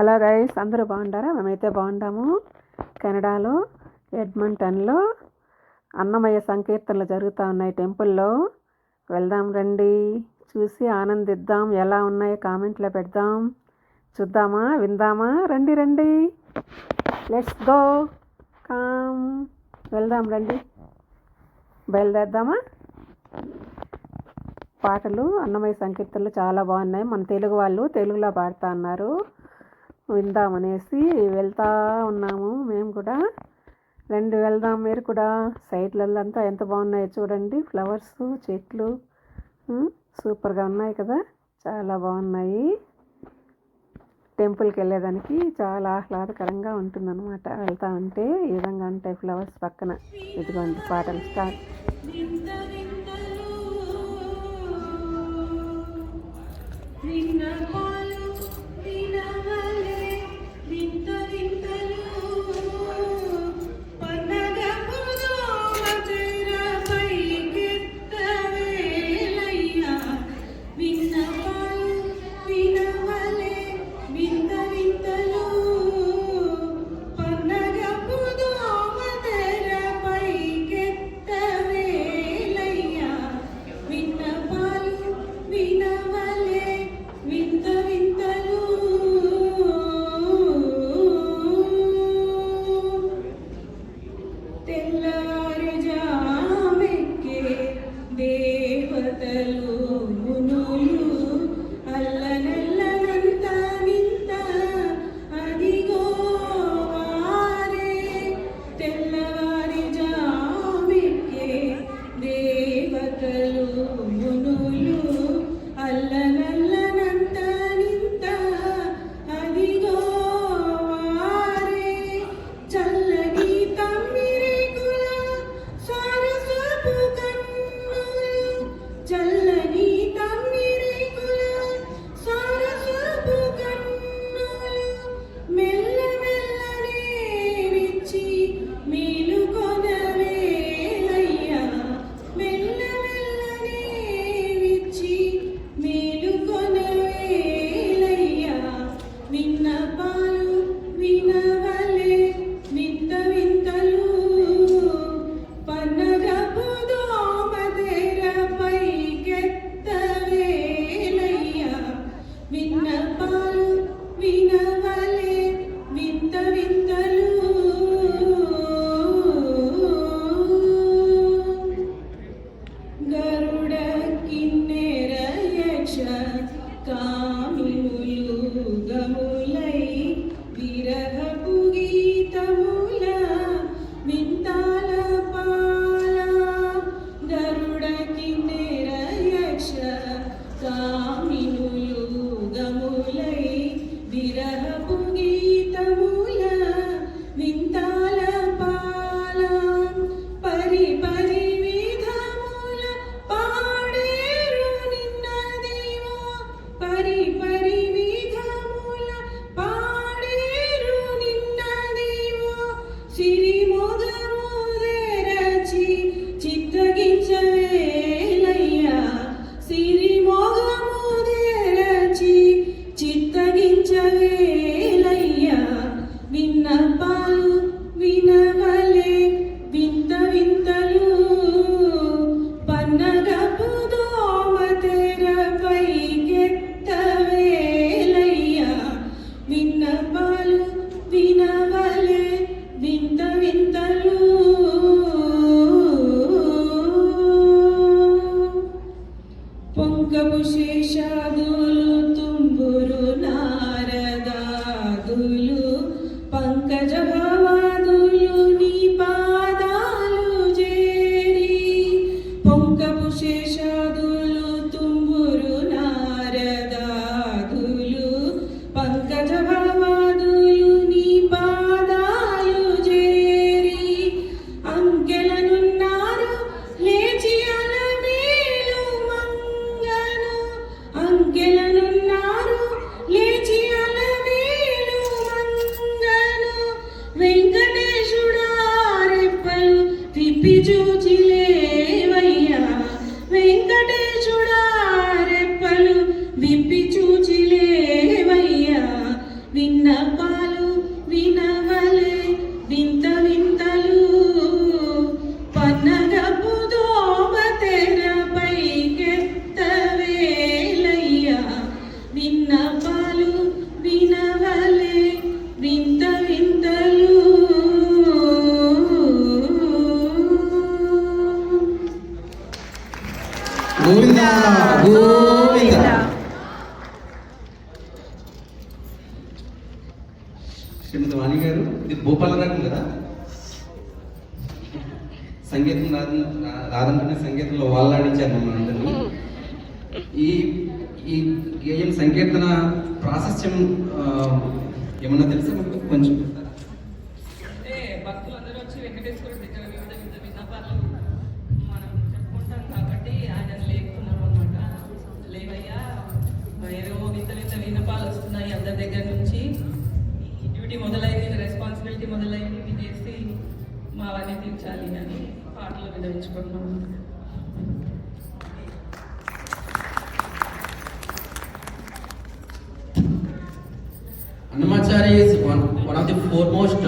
Hello guys అందరూ బాగుంటారా మేమైతే బాగుంటాము కెనడాలో ఎడ్మంటన్లో అన్నమయ్య సంకీర్తనలు జరుగుతూ ఉన్నాయి టెంపుల్లో. వెళ్దాం రండి చూసి ఆనందిద్దాం. ఎలా ఉన్నాయో కామెంట్లో పెడదాం. చూద్దామా? విందామా? రండి రండి. లెట్స్ గో కామ్ వెళ్దాం రండి. బయలుదేద్దామా పాటలు అన్నమయ్య సంకీర్తనలు చాలా బాగున్నాయి. మన తెలుగు వాళ్ళు తెలుగులో పాడుతూ అన్నారు విందామనేసి వెళ్తా ఉన్నాము మేము కూడా. రెండు వెళ్దాం మీరు కూడా. సైడ్లంతా ఎంత బాగున్నాయో చూడండి. ఫ్లవర్స్ చెట్లు సూపర్గా ఉన్నాయి కదా. చాలా బాగున్నాయి. టెంపుల్కి వెళ్ళేదానికి చాలా ఆహ్లాదకరంగా ఉంటుందన్నమాట. వెళ్తా ఉంటే ఈ విధంగా ఉంటాయి ఫ్లవర్స్ పక్కన. ఇదిగోండి పాటలు స్టార్ట్. విన్నపాలు till. కామినులు గములై విరహపు గీతముల వింతాల పాల పరి పరి విధముల పాడేరు నిన్న దేవా. పరి పరి విధముల పాడేరు నిన్న దేవా. సిరి పొంగము శేషాదులు తుంబురు నారదాదులు. గోవింద. గోవింద. శ్రీమతి వాణి గారు ఇది భూపాల రాగం కదా? సంగీతం రాదు- రా- రాదంటేనే సంగీతంలో వాళ్ళాడించారు మమ్మల్ని అందరినీ ఈ ఈ గేయం సంకీర్తన ప్రాశస్త్యం ఆ, ఏమన్నా తెలుసా కొంచెం. వస్తున్నాయి దగ్గర నుంచి డ్యూటీ మొదలైంది రెస్పాన్సిబిలిటీ మొదలైంది ఇది చేసి మావన్నీ తీర్చాలి అని పాటలు వినవించుకుంటున్నాం. Annamachari is one, one of the foremost